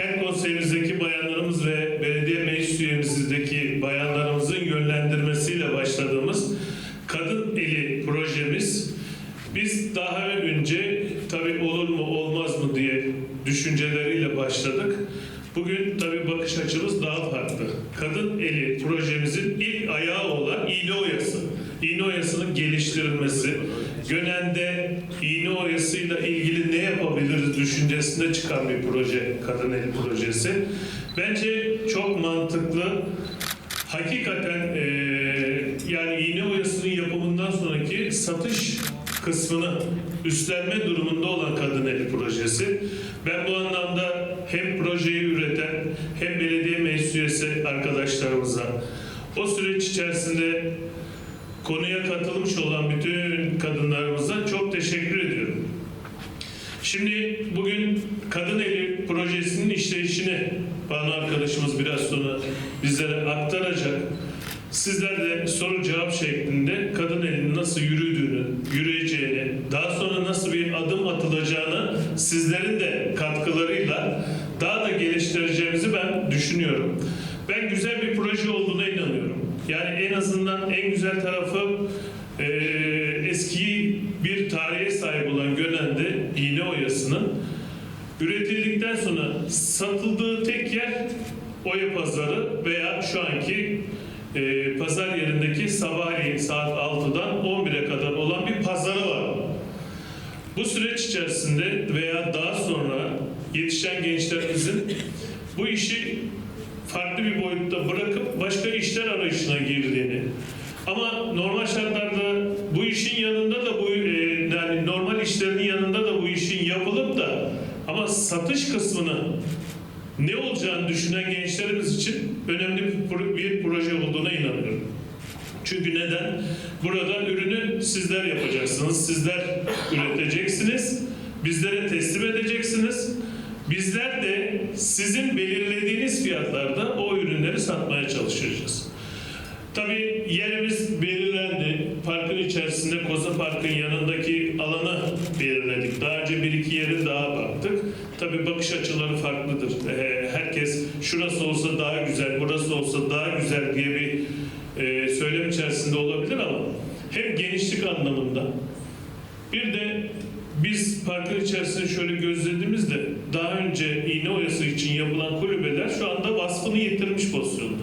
Kent konseyimizdeki bayanlarımız ve belediye meclis üyemizdeki bayanlarımızın yönlendirmesiyle başladığımız Kadın Eli projemiz biz daha önce tabii olur mu olmaz mı diye düşünceleriyle başladık. Bugün tabii bakış açımız daha farklı. Kadın Eli projemizin ilk ayağı olan iğne oyası. İğne oyasının geliştirilmesi, Gönen'de iğne oyasıyla ilgili ne yapabiliriz düşüncesinde çıkan bir proje, Kadın Eli projesi. Bence çok mantıklı. Hakikaten eee, yani iğne oyasının yapımından sonraki satış kısmını üstlenme durumunda olan Kadın Eli projesi. Ben bu anlamda hem projeyi üreten hem belediye meclis üyesi arkadaşlarımıza o süreç içerisinde konuya katılmış olan bütün kadınlarımıza çok teşekkür ediyorum. Şimdi bugün Kadın Eli projesinin işleyişini Banu arkadaşımız biraz sonra bizlere aktaracak. Sizler de soru cevap şeklinde kadın elinin nasıl yürüdüğünü, yürüyeceğini, daha sonra nasıl bir adım atılacağını sizlerin de katkılarıyla daha da geliştireceğimizi ben düşünüyorum. Ben güzel bir proje olduğuna inanıyorum. Yani en azından en güzel tarafı eee, eski bir tarihe sahip olan Gönen'de iğne oyasının üretildikten sonra satıldığı tek yer Oya Pazarı veya şu anki e, pazar yerindeki sabahleyin saat 6'dan 11'e kadar olan bir pazarı var. Bu süreç içerisinde veya daha sonra yetişen gençlerimizin bu işi farklı bir boyutta bırakıp başka işler arayışına girdiğini ama normal şartlarda bu işin yanında da bu e, yani normal işlerinin yanında da bu işin yapılıp da ama satış kısmını ne olacağını düşünen gençlerimiz için önemli bir proje olduğuna inanıyorum. Çünkü neden? Burada ürünü sizler yapacaksınız, sizler üreteceksiniz, bizlere teslim edeceksiniz. Bizler de sizin belirlediğiniz fiyatlarda o ürünleri satmaya çalışacağız. Tabii yerimiz belirlendi. Parkın içerisinde Koza Park'ın yanındaki alanı belirledik. Daha önce bir iki yere daha baktık. Tabii bakış açıları farklıdır. Ee, herkes şurası olsa daha güzel, burası olsa daha güzel diye bir e, söylem içerisinde olabilir ama hem genişlik anlamında bir de biz parkın içerisinde şöyle gözlediğimizde daha önce iğne oyası için yapılan kulübeler şu anda vasfını yitirmiş pozisyonda.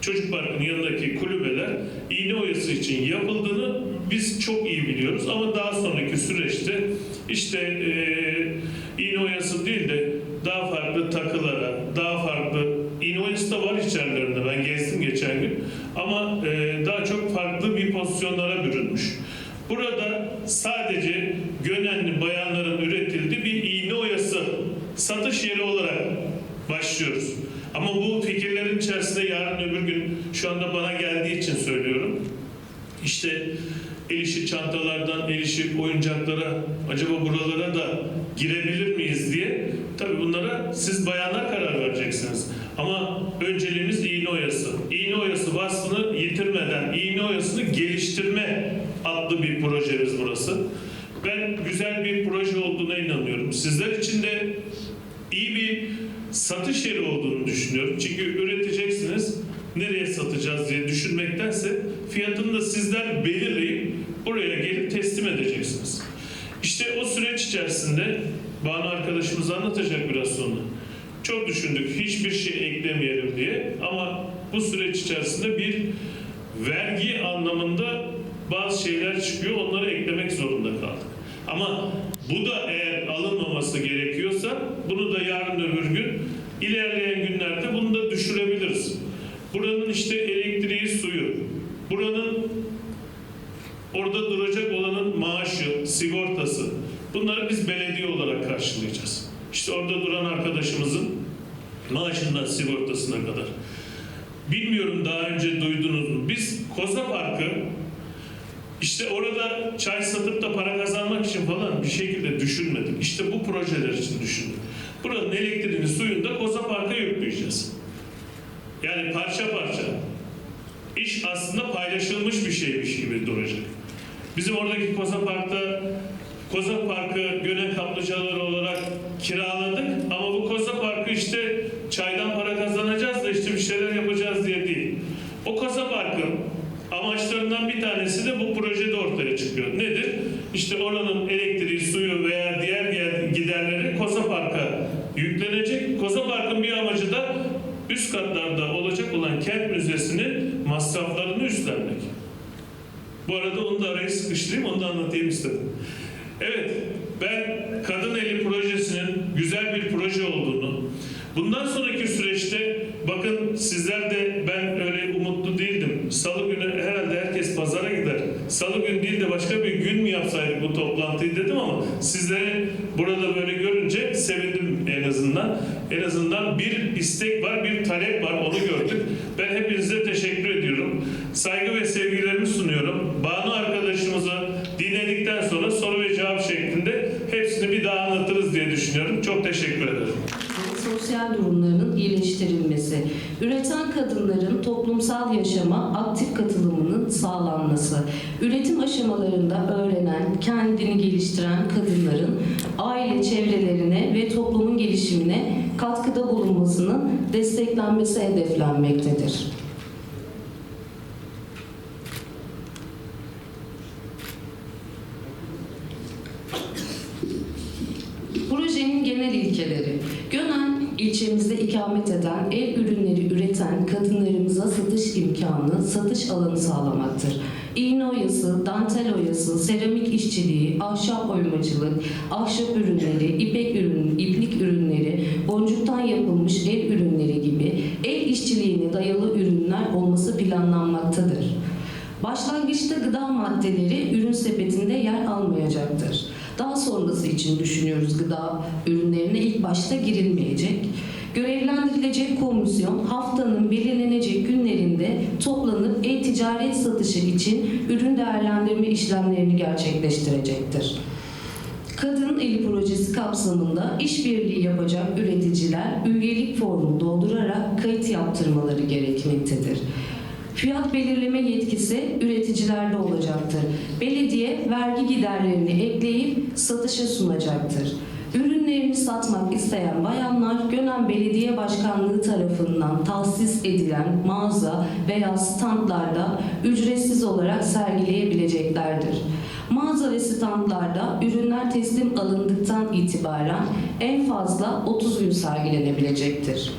Çocuk parkının yanındaki kulübeler iğne oyası için yapıldığını biz çok iyi biliyoruz ama daha sonraki süreçte işte e, iğne oyası değil de daha farklı takılara, daha farklı iğne oyası da var içerilerinde ben gezdim geçen gün ama e, daha çok farklı bir pozisyonlara bürünmüş. Burada sadece Gönenli bayanların üretildiği bir iğne oyası satış yeri olarak başlıyoruz. Ama bu fikirlerin içerisinde yarın öbür gün şu anda bana geldiği için söylüyorum. İşte el işi çantalardan el işi oyuncaklara acaba buralara da girebilir miyiz diye tabii bunlara siz bayanlar karar vereceksiniz. Ama önceliğimiz iğne oyası. İğne oyası vasfını yitirmeden iğne oyasını geliştirme adlı bir projemiz burası. Ben güzel bir proje olduğuna inanıyorum. Sizler için de iyi bir satış yeri olduğunu düşünüyorum. Çünkü üreteceksiniz, nereye satacağız diye düşünmektense fiyatını da sizler belirleyip buraya gelip teslim edeceksiniz. İşte o süreç içerisinde Banu arkadaşımız anlatacak biraz sonra. Çok düşündük hiçbir şey eklemeyelim diye ama bu süreç içerisinde bir vergi anlamında bazı şeyler çıkıyor onları eklemek zorunda kaldık. Ama bu da eğer alınmaması gerekiyorsa bunu da yarın öbür gün ilerleyen günlerde bunu da düşürebiliriz. Buranın işte elektriği, suyu, buranın orada duracak olanın maaşı, sigortası bunları biz belediye olarak karşılayacağız. İşte orada duran arkadaşımızın maaşından sigortasına kadar. Bilmiyorum daha önce duydunuz mu? Biz Koza Parkı işte orada çay satıp da para kazanmak için falan bir şekilde düşünmedik. İşte bu projeler için düşündük. Buranın elektriğini, suyunu da Koza Park'a yükleyeceğiz. Yani parça parça. İş aslında paylaşılmış bir şeymiş gibi duracak. Bizim oradaki Koza Park'ta Koza Parkı Gönen Kaplıcaları olarak kiraladık ama bu Koza Parkı işte çaydan para kazanacağız da işte bir şeyler yapacağız diye değil. O Koza Park'ın amaçlarından bir tanesi de bu projede ortaya çıkıyor. Nedir? İşte oranın elektriği, suyu veya diğer giderleri Koza Park'a yüklenecek. Koza Park'ın bir amacı da üst katlarda olacak olan kent müzesinin masraflarını üstlenmek. Bu arada onu da araya sıkıştırayım, onu da anlatayım istedim. Evet, ben Kadın Eli projesinin güzel bir proje olduğunu, bundan sonraki süreçte bakın sizler de ben öyle umutlu değildim. Salı günü gider. Salı günü değil de başka bir gün mü yapsaydık bu toplantıyı dedim ama sizleri burada böyle görünce sevindim en azından. En azından bir istek var, bir talep var onu gördük. Ben hepinize teşekkür ediyorum. Saygı ve sevgilerimi sunuyorum. Banu arkadaşımızı dinledikten sonra soru ve cevap şeklinde hepsini bir daha anlatırız diye düşünüyorum. Çok teşekkür ederim. Sosyal durumlarının iyileştirilmesi, üreten kadınların toplumsal yaşama aktif katılımının sağlanması, üretim aşamalarında öğrenen, kendini geliştiren kadınların aile çevrelerine ve toplumun gelişimine katkıda bulunmasının desteklenmesi hedeflenmektedir. Projenin genel ilkeleri. İkamet eden, el ürünleri üreten kadınlarımıza satış imkanı, satış alanı sağlamaktır. İğne oyası, dantel oyası, seramik işçiliği, ahşap oymacılık, ahşap ürünleri, ipek ürün, iplik ürünleri, boncuktan yapılmış el ürünleri gibi el işçiliğine dayalı ürünler olması planlanmaktadır. Başlangıçta gıda maddeleri ürün sepetinde yer almayacaktır. Daha sonrası için düşünüyoruz gıda ürünlerine ilk başta girilmeyecek. Görevlendirilecek komisyon haftanın belirlenecek günlerinde toplanıp e-ticaret satışı için ürün değerlendirme işlemlerini gerçekleştirecektir. Kadın Eli Projesi kapsamında işbirliği yapacak üreticiler üyelik formu doldurarak kayıt yaptırmaları gerekmektedir. Fiyat belirleme yetkisi üreticilerde olacaktır. Belediye vergi giderlerini ekleyip satışa sunacaktır. Ürünlerini satmak isteyen bayanlar Gönen Belediye Başkanlığı tarafından tahsis edilen mağaza veya standlarda ücretsiz olarak sergileyebileceklerdir. Mağaza ve standlarda ürünler teslim alındıktan itibaren en fazla 30 gün sergilenebilecektir.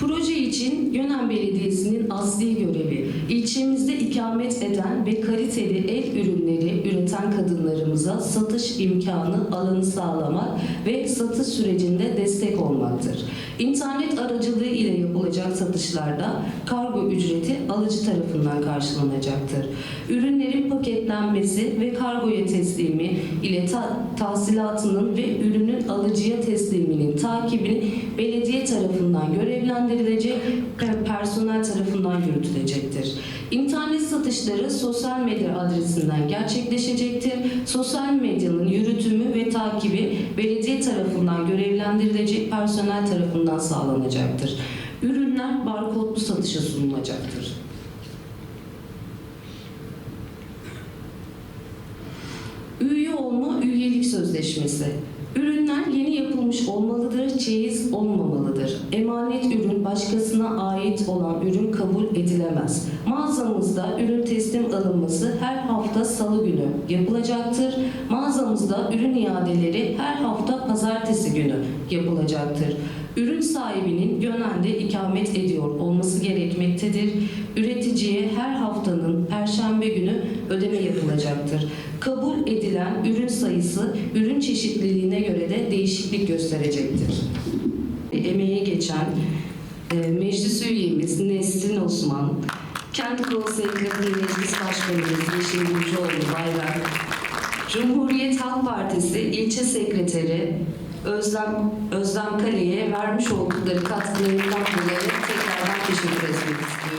Proje için Gönen Belediyesi'nin asli görevi, ilçemizde ikamet eden ve kaliteli el ürünleri üreten kadınlarımıza satış imkanı alanı sağlamak ve satış sürecinde destek olmaktır. İnternet aracılığı ile yapılacak satışlarda kargo ücreti alıcı tarafından karşılanacaktır. Ürünlerin paketlenmesi ve kargoya teslimi ile ta- tahsilatının ve ürünün alıcıya tesliminin takibini belediye tarafından görevlendirilecek ve personel tarafından yürütülecektir. İnternet satışları sosyal medya adresinden gerçekleşecektir. Sosyal medyanın yürütümü ve takibi belediye tarafından görevlendirilecek personel tarafından sağlanacaktır. Ürünler barkodlu satışa sunulacaktır. Sözleşmesi. Ürünler yeni yapılmış olmalıdır, çeyiz olmamalıdır. Emanet ürün başkasına ait olan ürün kabul edilemez. Mağazamızda ürün teslim alınması her hafta salı günü yapılacaktır. Mağazamızda ürün iadeleri her hafta pazartesi günü yapılacaktır. Ürün sahibinin Gönen'de ikamet ediyor olması gerekmektedir. Üreticiye her haftanın perşembe günü ödeme yapılacaktır. Kabul edilen ürün sayısı ürün çeşitliliğine göre de değişiklik gösterecektir. Emeğe geçen e, meclis üyemiz Nesrin Osman, Kent Kadın Meclis Başkanımız Yeşil Gülcüoğlu Bayrak, Cumhuriyet Halk Partisi İlçe Sekreteri Özlem, Özlem Kale'ye vermiş oldukları katkılarından dolayı tekrardan teşekkür etmek istiyorum.